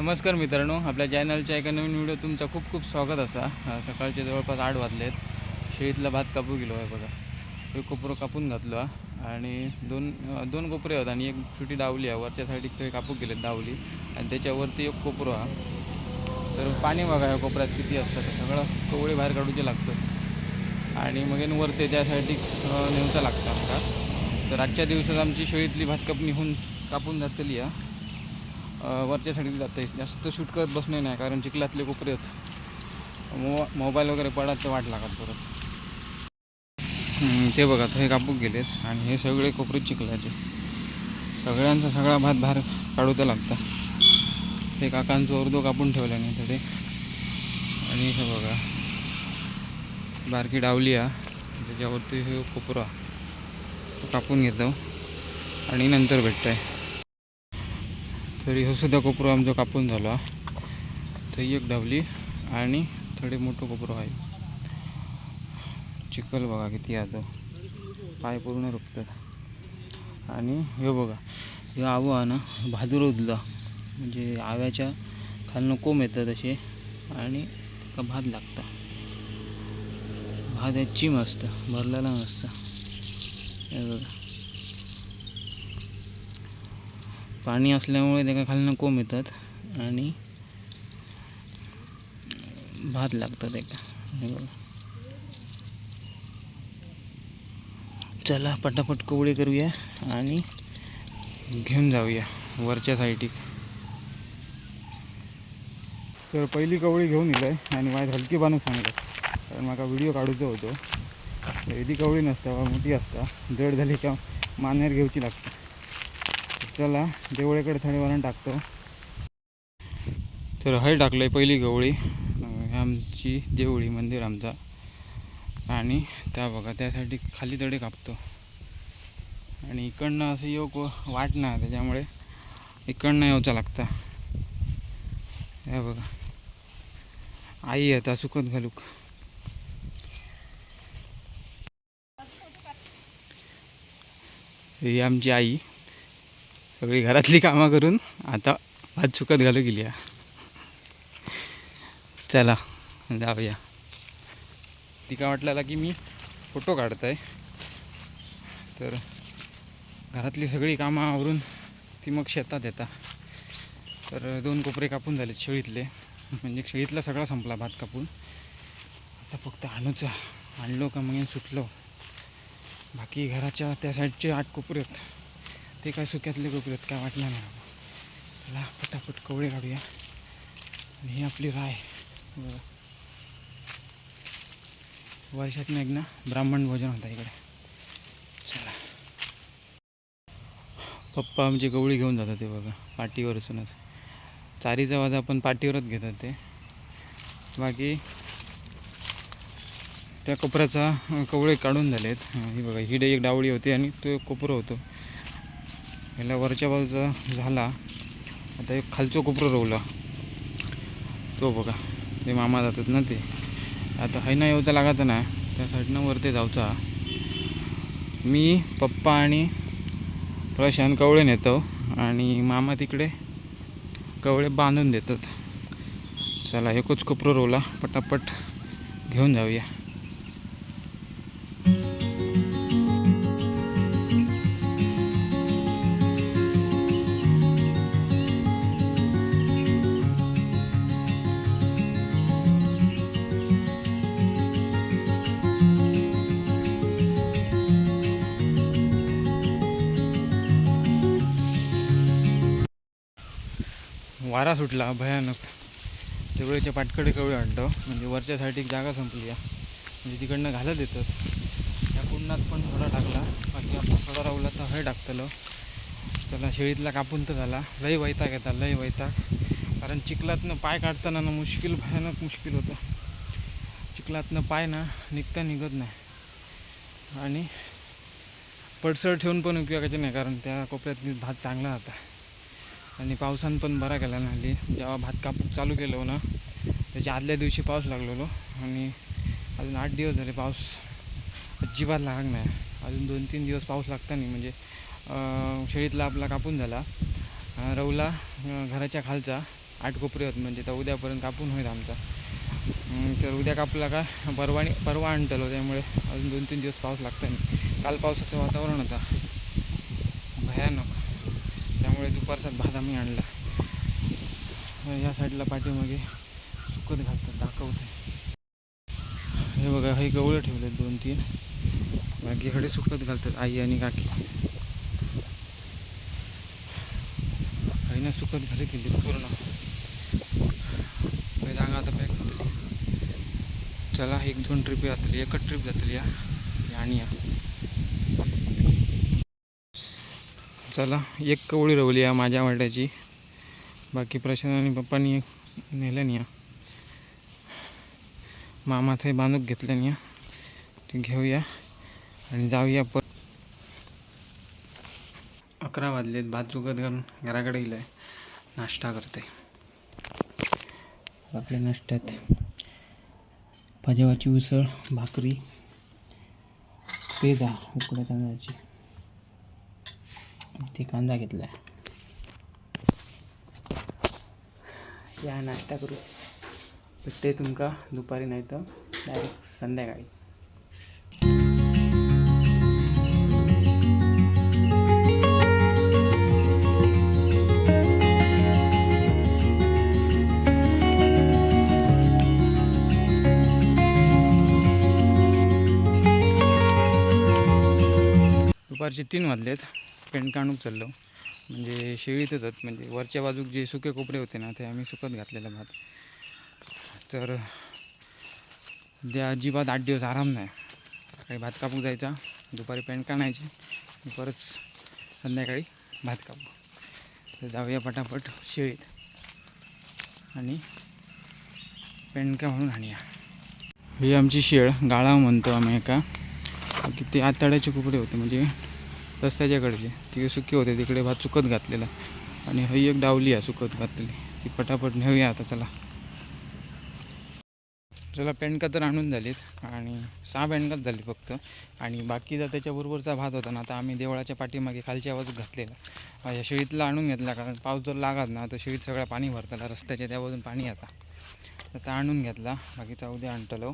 नमस्कार मित्रांनो आपल्या चॅनलच्या एका नवीन व्हिडिओ तुमचं खूप खूप स्वागत असा. सकाळचे जवळपास आठ वाजले आहेत शेळीतला भात कापू गेलो आहे बघा. एक कोपरं कापून घातलो आणि दोन दोन कोपरे आहेत आणि एक छोटी डावली आहे. वरच्या साईडीक थंय कापू गेलेत डावली आणि त्याच्यावरती एक कोपरो हा तर पाणी बघा या कोपऱ्यात किती असतं. तर सगळं कवळे बाहेर काढूचे लागतं. आणि मग येऊन वरते त्या साईडीक अं, लागतं आमका तर आजच्या दिवसात आमची शेळीतली भात कापणी होऊन कापून जातली आहे वरच्या साईडला जातं जास्त शूट करत बसणे नाही कारण चिखलातले कोपरे आहेत. मो मोबाईल वगैरे पडायचं वाट लागत परत. ते बघा हे कापूक गेलेत आणि हे सगळे कोपरे चिखलाचे. सगळ्यांचा सगळा भात बाहेर काढू तर लागता. ते काकांचं अर्धो कापून ठेवल्याने तर ते आणि हे बघा बारकी डावली आ त्याच्यावरती हे कोपरा तो कापून घेतो. आणि नंतर भेटतं आहे तरी हो सुद्धा कोपरो आमचा कापून झाला. थंय एक डावली आणि थोडे मोठं कोपरो आहे. चिखल बघा किती आता. पाय पूर्ण रुपतात. आणि हे बघा हे आव आहे ना भादूर उदला. म्हणजे आव्याच्या खालनं कोंब येतात असे आणि का भात लागता. भात आहे मस्त असतं भरलेला नसतं. हे बघा. पाणी असल्यामुळे त्याच्या खालनं कोंब येतात आणि भात लागतात एका. चला पटापट कोवळी करूया आणि घेऊन जाऊया वरच्या साईडी तर पहिली कवळी घेऊन येलं आहे आणि माझ्या हलकी बांधून सांगतात कारण मला व्हिडिओ काढूचो होतो. तर एदी कवळी नसता मोठी असता. जड झाली का मानेर घेऊची लागता. चला देवळेकडे थोडे वरण टाकतो. तर हे टाकलं आहे पहिली गवळी. आमची देवळी मंदिर आमचा. आणि त्या बघा त्यासाठी खाली तडे कापतो. आणि इकडनं असं योग वाट नाही त्याच्यामुळे इकडनं यावचा लागता. हे बघा. आई आता सुकत घालूक. ही आमची आई. सगळी घरातली कामं करून आता भात चुकत घालू गेली चला जाऊया. तिका वाटलेला की मी फोटो काढत आहे तर घरातली सगळी कामं आवरून ती मग शेतात येतात तर दोन कोपरे कापून झालेत शेळीतले. म्हणजे शेळीतला सगळा संपला भात कापून. आता फक्त आणूचा. आणलो का मग सुटलो. बाकी घराच्या त्या साईडचे आठ कोपरे आहेत. ते काय सुक्यातले गोपरेत काय वाटणार नाही बाबा. चला फटाफट कवळे काढूया. आणि ही आपली राय. बघा. वर्षातून ना ब्राह्मण भोजन होता इकडे. चला. पप्पा आमची गवळी घेऊन जातात ते बघा पाठीवरसूनच चारीचा वाजा आपण पाठीवरच घेतात ते. बाकी त्या कोपऱ्याचा कवळे काढून झालेत. ही बघा हिडे एक डावळी होती आणि तो कोपरं होतो. ह्याला वरच्या बाजूचा झाला. आता एक खालचं कोपरं रोवला. तो बघा. ते मामा जातात ना ते. आता हैना येऊचा लागायचा ना त्या साईडनं वरती जाऊचा. मी पप्पा आणि प्रशांत कवळे नेतो. आणि मामा तिकडे कवळे बांधून देतात. चला एकच कोपरं रोवला. पटापट घेऊन जाऊया. वारा सुटला भयानक. तेवढेच्या पाटकडे कवळी आणतो. म्हणजे वरच्या साईडीक जागा संपली आहे. म्हणजे तिकडनं घालत येतात. त्या कुंडात पण थोडा टाकला. बाकी आपण थोडा राहला तर हय टाकतलो. त्याला शेळीतला कापून तर झाला. लय वैताग येतात लय वैताग. कारण चिखलातनं पाय काढताना ना मुश्किल भयानक मुश्किल होतं. चिखलातनं पाय ना निघता निघत नाही. आणि पडसर ठेवून पण उपयोगाचे नाही कारण त्या कोपऱ्यात भात चांगला होता आणि पावसान पण बरा केला ना हल्ली. जेव्हा भात कापूक चालू केलं ना त्याच्या आदल्या दिवशी पाऊस लागलेलो. आणि अजून आठ दिवस झाले पाऊस अजिबात लागत नाही. अजून दोन तीन दिवस पाऊस लागता नाही. म्हणजे शेळीतला आपला कापून झाला. रवला घराच्या खालचा आठ कोपरे होत. म्हणजे तर उद्यापर्यंत कापून होईल आमचा. तर उद्या कापला का परवानी परवा आणतलो. त्यामुळे अजून दोन तीन दिवस पाऊस लागता नाही. काल पावसाचं वातावरण होता. भयानक. त्यामुळे दुपारचाच भात आम्ही आणला. या साईडला पाठीमागे सुकत घालतात दाखवते. हे बघा हे गवळं ठेवले दोन तीन. बाकीकडे सुकत घालतात आई आणि काकी. आईनं सुकत घाली केली पूर्ण. जागा आता पॅक चला एक दोन ट्रिप जातली एकच ट्रिप जातली या. या आणि या. चला एक कवळी रवली या माझ्या वाट्याची. बाकी प्रशांत आणि पप्पानी नेल्या नाही या मामा ते बांधूक घेतलं नाही या ते घेऊया आणि जाऊया पर अकरा वाजलेत भात चुकत घालून घराकडे गेलं आहे नाश्ता करते. आपल्या नाश्त्यात पाजेवाची उसळ भाकरी पेदा उकड्या तांदळाची ते कांदा घेतला या नाश्ता करू. भेटते तुमका दुपारी नाही तर डायरेक्ट संध्याकाळी. दुपारचे तीन वाजलेत. पेंट काढून चाललो. म्हणजे शेळीतच म्हणजे वरच्या बाजूक जे सुके कोपरे होते ना ते आम्ही सुकत घातलेलं भात. तर उद्या अजिबात आठ दिवस आराम नाही. सकाळी भात कापू जायचा दुपारी पेंट काढायची परत संध्याकाळी भात कापू. तर जाऊया पटापट शेळीत. आणि पेंडका म्हणून आणूया. ही आमची शेळ गाळा म्हणतो आम्ही एका. की ते आतड्याचे कुकडे होते. म्हणजे रस्त्याच्याकडचे. तिकडे सुके होते तिकडे भात चुकत घातलेला. आणि ही एक डावली आहे सुकत घातलेली. ती पटापट नेऊया आता चला. चला पेंडका तर आणून झालीत. आणि सहा पेंडकाच झाली फक्त. आणि बाकीचा त्याच्याबरोबरचा भात होता ना आता आम्ही देवळाच्या पाठीमागे खालच्या आवाज घातलेला. माझ्या शेळीतला आणून घेतला कारण पाऊस जर लागत ना तर शेळीत सगळं पाणी भरताला रस्त्याच्या त्यावरून पाणी आता. आता आणून घेतला. बाकीचा उद्या आणतलो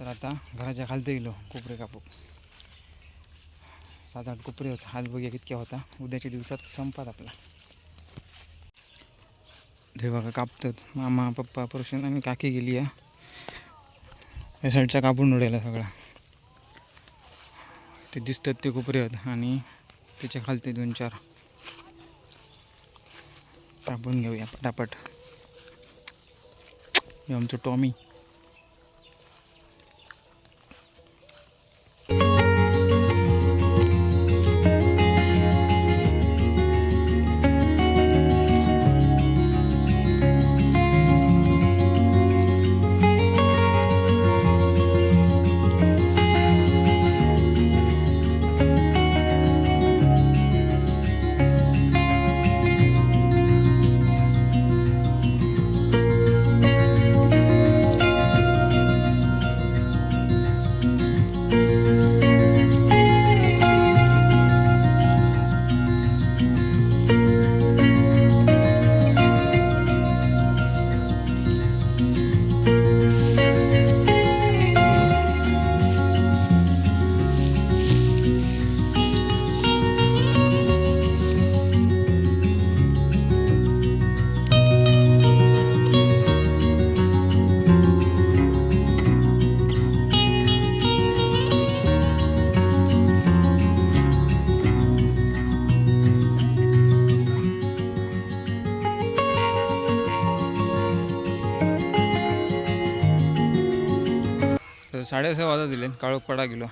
तर आता घराच्या खालते गेलो कोपरे कापूक. सात आठ कोपरे होता. आज बघूया कितक्या होता. उद्याच्या दिवसात संपात आपला. ते बघा कापतात. मामा पप्पा परशन आणि काकी गेली या. या साईडचा कापून उडायला सगळा. ते दिसतात ते कोपरे होत. आणि त्याच्या खालते दोन चार. कापून घेऊया पटापट. हे आमचं टॉमी साडेसहा वाजता दिले काळोख पडा गेलो.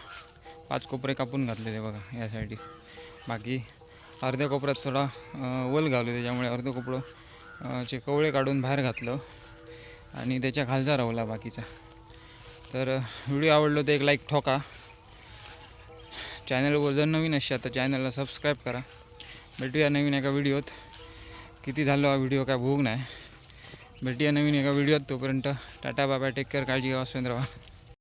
पाच कोपरे कापून घातलेले बघा यासाठी. बाकी अर्ध्या कोपऱ्यात थोडा वल घालू त्याच्यामुळे अर्धं कोपडं चे कवळे काढून बाहेर घातलं आणि त्याच्या खालचा रावला बाकीचा. तर व्हिडिओ आवडलो तर एक लाईक ठोका. चॅनलवर जर नवीन असाल तर चॅनलला सबस्क्राईब करा. भेटूया नवीन एका व्हिडिओत. किती झालो हा व्हिडिओ काय भोग नाही. भेटूया नवीन एका व्हिडिओत तोपर्यंत टाटा बाबा टेक केअर काळजी घ्या वासवेंद्र